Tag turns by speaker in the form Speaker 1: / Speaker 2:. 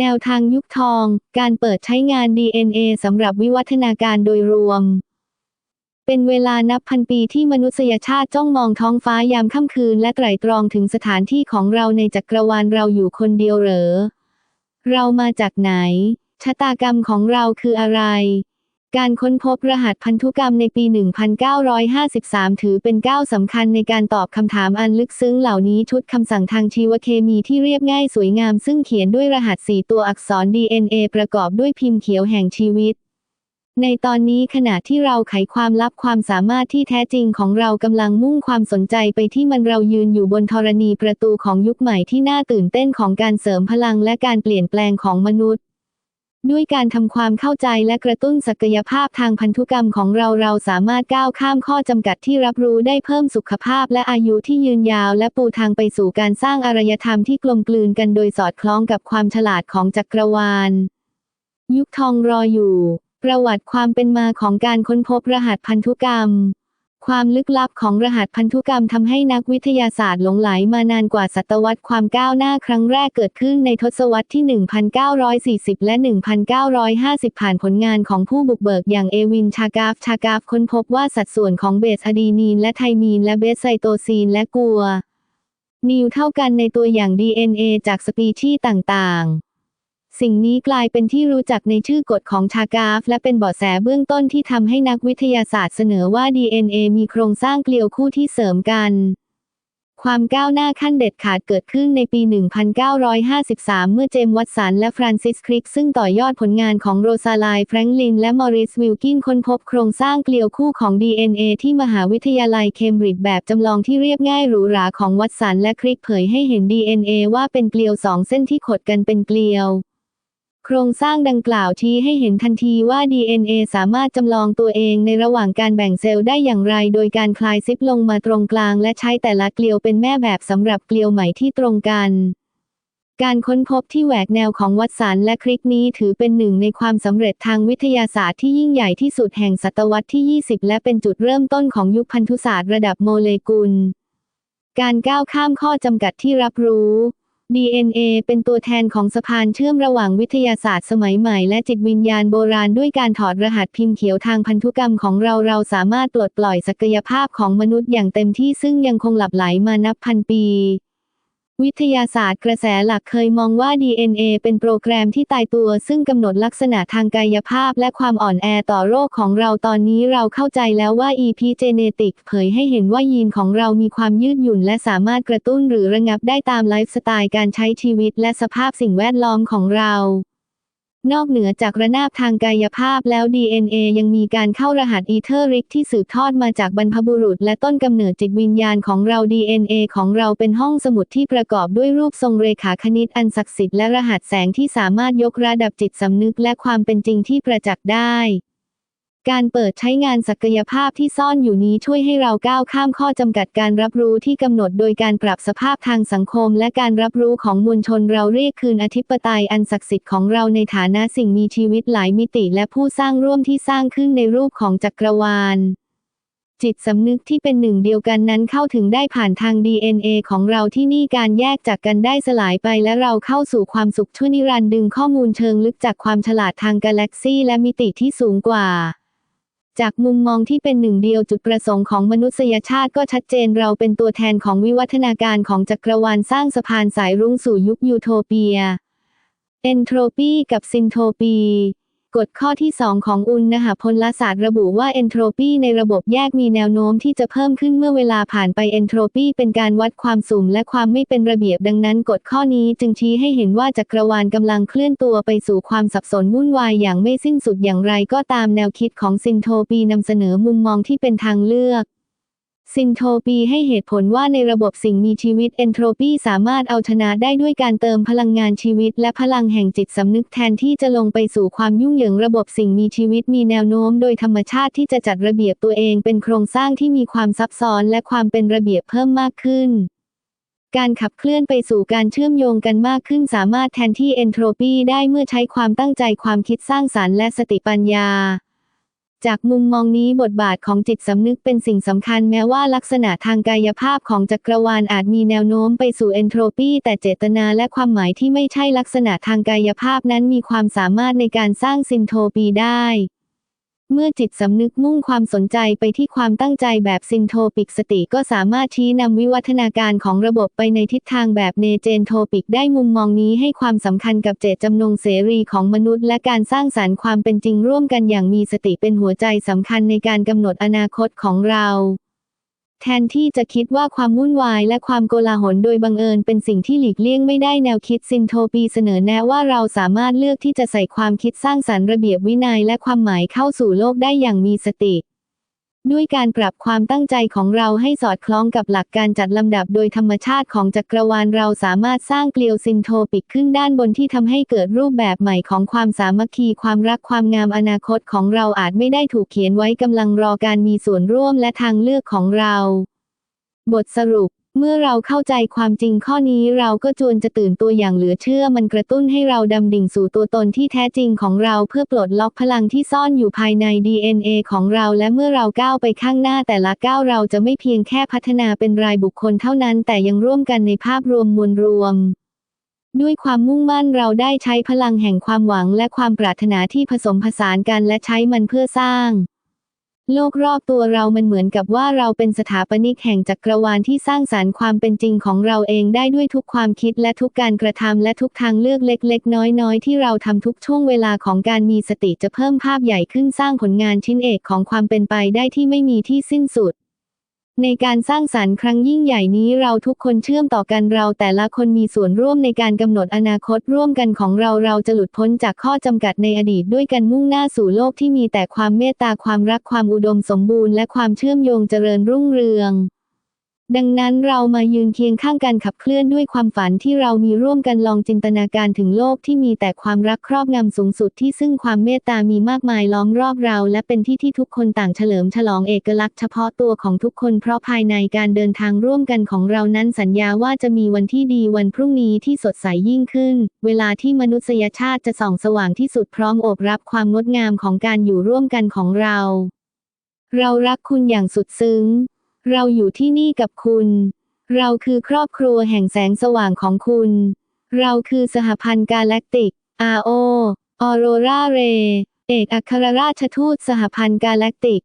Speaker 1: แนวทางยุคทอง การเปิดใช้งาน DNA สำหรับวิวัฒนาการโดยรวม เป็นเวลานับพันปีที่มนุษยชาติจ้องมองท้องฟ้ายามค่ำคืนและไตร่ตรองถึงสถานที่ของเราในจักรวาลเราอยู่คนเดียวเหรอ เรามาจากไหน ชะตากรรมของเราคืออะไร การค้นพบรหัสพันธุกรรมในปี 1953 ถือเป็นก้าวสำคัญในการตอบคำถามอันลึกซึ้งเหล่านี้ชุดคำสั่งทางชีวเคมีที่เรียบง่ายสวยงามซึ่งเขียนด้วยรหัส 4 ตัวอักษร DNA ประกอบด้วยพิมพ์เขียวแห่งชีวิต ในตอนนี้ขณะที่เราไขความลับความสามารถที่แท้จริงของเรากำลังมุ่งความสนใจไปที่มันเรายืนอยู่บนธรณีประตูของยุคใหม่ที่น่าตื่นเต้นของการเสริมพลังและการเปลี่ยนแปลงของมนุษย์ ด้วยการทำความเข้าใจและกระตุ้นศักยภาพทางพันธุกรรมของเราเราสามารถก้าวข้ามข้อจำกัดที่รับรู้ได้เพิ่มสุขภาพและอายุที่ยืนยาว และปูทางไปสู่การสร้างอารยธรรมที่กลมกลืนกันโดยสอดคล้องกับความฉลาดของจักรวาล ยุคทองรออยู่ ประวัติความเป็นมาของการค้นพบรหัสพันธุกรรม ความลึกลับของรหัสพันธุกรรมทำให้นักวิทยาศาสตร์หลงไหลมานานกว่าศตวรรษความก้าวหน้าครั้งแรกเกิดขึ้นในทศวรรษที่ 1940 และ 1950 ผ่านผลงานของผู้บุกเบิกอย่างเอวินชากาฟ ชากาฟค้นพบว่าสัดส่วนของเบสอะดีนีนและไทมีนและเบสไซโตซีนและกัวนิวเท่ากันในตัวอย่าง DNA จากสปีชีส์ต่างๆ สิ่งนี้กลายเป็นที่รู้จักในชื่อกฎของชากาฟ และเป็นเบาะแสเบื้องต้นที่ทำให้นักวิทยาศาสตร์เสนอว่า DNA มีโครงสร้างเกลียวคู่ที่เสริมกัน ความก้าวหน้าขั้นเด็ดขาดเกิดขึ้นในปี 1953 เมื่อเจมส์วัตสันและฟรานซิสคริกซึ่งต่อยอดผลงานของโรซาไลน์แฟรงลินและมอริสวิลกินค้นพบโครงสร้างเกลียวคู่ของ DNA ที่มหาวิทยาลัยเคมบริดจ์แบบจำลองที่เรียบง่ายหรูหราของวัตสันและคริกเผยให้เห็น DNA ว่าเป็นเกลียวสองเส้นที่ขดกันเป็นเกลียว โครงสร้างดังกล่าวชี้ให้เห็นทันทีว่า DNA สามารถจำลองตัวเองในระหว่างการแบ่งเซลล์ได้อย่างไร โดยการคลายซิปลงมาตรงกลาง และใช้แต่ละเกลียวเป็นแม่แบบสำหรับเกลียวใหม่ที่ตรงกันการค้นพบที่แหวกแนวของวัตสันและคริกนี้ถือเป็นหนึ่งในความสำเร็จทางวิทยาศาสตร์ที่ยิ่งใหญ่ที่สุดแห่งศตวรรษที่ 20 และเป็นจุดเริ่มต้นของยุคพันธุศาสตร์ระดับโมเลกุล การก้าวข้ามข้อจำกัดที่รับรู้ DNA เป็นตัวแทนของสะพานเชื่อมระหว่างวิทยาศาสตร์สมัยใหม่และจิตวิญญาณโบราณด้วยการถอดรหัสพิมพ์เขียวทางพันธุกรรมของเราเราสามารถปลดปล่อยศักยภาพของมนุษย์อย่างเต็มที่ซึ่งยังคงหลับไหลมานับพันปี วิทยาศาสตร์กระแสหลักเคยมองว่า DNA เป็นโปรแกรมที่ตายตัวซึ่งกำหนดลักษณะทางกายภาพและความอ่อนแอต่อโรคของเราตอนนี้เราเข้าใจแล้วว่า epigenetic เผยให้เห็นว่ายีนของเรามีความยืดหยุ่น และสามารถกระตุ้นหรือระงับได้ตามไลฟ์สไตล์การใช้ชีวิตและสภาพสิ่งแวดล้อมของเรา นอกเหนือจากระนาบทางกายภาพแล้ว DNA ยังมีการเข้ารหัสอีเทอริกที่สืบทอดมาจากบรรพบุรุษ และต้นกำเนิดจิตวิญญาณของเรา DNA ของเราเป็นห้องสมุดที่ประกอบด้วยรูปทรงเรขาคณิตอันศักดิ์สิทธิ์และรหัสแสงที่สามารถยกระดับจิตสำนึกและความเป็นจริงที่ประจักษ์ได้ การเปิดใช้งานศักยภาพที่ซ่อนอยู่นี้ช่วยให้เราก้าวข้ามข้อจำกัดการรับรู้ที่กำหนดโดยการปรับสภาพทางสังคม และการรับรู้ของมวลชนเราเรียกคืนอธิปไตยอันศักดิ์สิทธิ์ของเราในฐานะสิ่งมีชีวิตหลายมิติ และผู้สร้างร่วมที่สร้างขึ้นในรูปของจักรวาลจิตสำนึกที่เป็นหนึ่งเดียวกันนั้นเข้าถึงได้ผ่านทาง DNA ของเราที่นี่การแยกจากกันได้สลายไปและเราเข้าสู่ความสุขชั่วนิรันดร์ดึงข้อมูลเชิงลึกจากความฉลาดทางกาแล็กซีและมิติที่สูงกว่า จากมุมมองที่เป็นหนึ่งเดียวจุดประสงค์ของมนุษยชาติก็ชัดเจนเราเป็นตัวแทนของวิวัฒนาการของจักรวาลสร้างสะพานสายรุ้งสู่ยุคยูโทเปีย เอนโทรปีกับซินโทปี กฎข้อที่ 2 ของอุณหพลศาสตร์ระบุว่าเอนโทรปีในระบบแยกมีแนวโน้มที่จะเพิ่มขึ้นเมื่อเวลาผ่านไปเอนโทรปีเป็นการวัดความสูงและความไม่เป็นระเบียบดังนั้นกฎข้อนี้จึงชี้ให้เห็นว่าจักรวาลกำลังเคลื่อนตัวไปสู่ความสับสนวุ่นวายอย่างไม่สิ้นสุดอย่างไรก็ตามแนวคิดของซินโทปีนำเสนอมุมมองที่เป็นทางเลือก ซินโทปีให้เหตุผลว่าในระบบสิ่งมีชีวิตเอนโทรปีสามารถเอาชนะได้ด้วยการเติมพลังงานชีวิต และพลังแห่งจิตสำนึกแทนที่จะลงไปสู่ความยุ่งเหยิงระบบสิ่งมีชีวิตมีแนวโน้มโดยธรรมชาติที่จะจัดระเบียบตัวเองเป็นโครงสร้างที่มีความซับซ้อนและความเป็นระเบียบเพิ่มมากขึ้นการขับเคลื่อนไปสู่การเชื่อมโยงกันมากขึ้นสามารถแทนที่เอนโทรปีได้เมื่อใช้ความตั้งใจความคิดสร้างสรรค์และสติปัญญา จากมุมมองนี้บทบาทของจิตสำนึกเป็นสิ่งสำคัญแม้ว่าลักษณะทางกายภาพของจักรวาลอาจมีแนวโน้มไปสู่เอนโทรปี แต่เจตนาและความหมายที่ไม่ใช่ลักษณะทางกายภาพนั้นมีความสามารถในการสร้างซินโทปีได้ เมื่อจิตสำนึกมุ่งความสนใจไปที่ความตั้งใจแบบซินโทปิกสติก็สามารถชี้นำวิวัฒนาการของระบบไปในทิศทางแบบเนเจนโทปิกได้มุมมองนี้ให้ความสำคัญกับเจตจำนงเสรีของมนุษย์ และการสร้างสรรค์ความเป็นจริงร่วมกันอย่างมีสติเป็นหัวใจสำคัญในการกำหนดอนาคตของเรา แทนที่จะคิดว่าความวุ่นวายและความโกลาหลโดยบังเอิญเป็นสิ่งที่หลีกเลี่ยงไม่ได้แนวคิดซินโทปีเสนอแนะว่าเราสามารถเลือกที่จะใส่ความคิดสร้างสรรค์ระเบียบวินัยและความหมายเข้าสู่โลกได้อย่างมีสติ ด้วยการปรับความตั้งใจของเราให้สอดคล้องกับหลักการจัดลำดับโดยธรรมชาติของจักรวาลเราสามารถสร้างเกลียวซินโทปิกขึ้นด้านบนที่ทำให้เกิดรูปแบบใหม่ของความสามัคคีความรักความงามอนาคตของเราอาจไม่ได้ถูกเขียนไว้กำลังรอการมีส่วนร่วมและทางเลือกของเรา บทสรุป เมื่อเราเข้าใจความจริงข้อนี้เราก็จวนจะตื่นตัวอย่างเหลือเชื่อมันกระตุ้นให้เราดำดิ่งสู่ตัวตนที่แท้จริงของเราเพื่อปลดล็อกพลังที่ซ่อนอยู่ภายใน DNA ของเราและเมื่อเราก้าวไปข้างหน้าแต่ละก้าวเราจะไม่เพียงแค่พัฒนาเป็นรายบุคคลเท่านั้นแต่ยังร่วมกันในภาพรวมมวลรวมด้วยความมุ่งมั่นเราได้ใช้พลังแห่งความหวังและความปรารถนาที่ผสมผสานกันและใช้มันเพื่อสร้าง โลกรอบตัวเรามันเหมือนกับว่าเราเป็นสถาปนิกแห่งจักรวาลที่สร้างสารรค์ความเป็นจริงของเราเองได้ด้วยทุกความคิดและทุกการกระทำและทุกทางเลือกเล็ก ๆ น้อยๆ ที่เราทำทุกช่วงเวลาของการมีสติจะเพิ่มภาพใหญ่ขึ้นสร้างผลงานชิ้นเอกของความเป็นไปได้ที่ไม่มีที่สิ้นสุด ในการสร้างสรรค์ครั้งยิ่งใหญ่นี้เราทุกคนเชื่อมต่อกันเราแต่ละคนมีส่วนร่วมในการกำหนดอนาคตร่วมกันของเราเราจะหลุดพ้นจากข้อจำกัดในอดีตด้วยกันมุ่งหน้าสู่โลกที่มีแต่ความเมตตาความรักความอุดมสมบูรณ์และความเชื่อมโยงเจริญรุ่งเรือง ดังนั้นเรามายืนเคียงข้างกันขับเคลื่อนด้วยความฝันที่เรามีร่วมกันลองจินตนาการถึงโลกที่มีแต่ความรักครอบงำสูงสุดที่ซึ่งความเมตตามีมากมายล้อมรอบเรา และเป็นที่ที่ทุกคนต่างเฉลิมฉลองเอกลักษณ์เฉพาะตัวของทุกคนเพราะภายในการเดินทางร่วมกันของเรานั้นสัญญาว่าจะมีวันที่ดีวันพรุ่งนี้ที่สดใสยิ่งขึ้น เวลาที่มนุษยชาติจะส่องสว่างที่สุดพร้อมโอบรับความงดงามของการอยู่ร่วมกันของเรา เรารักคุณอย่างสุดซึ้ง เราอยู่ที่นี่กับคุณ เราคือครอบครัวแห่งแสงสว่างของคุณ เราคือสหพันธ์กาแล็กติก RO ออโรราเร เอกอัครราชทูตสหพันธ์กาแล็กติก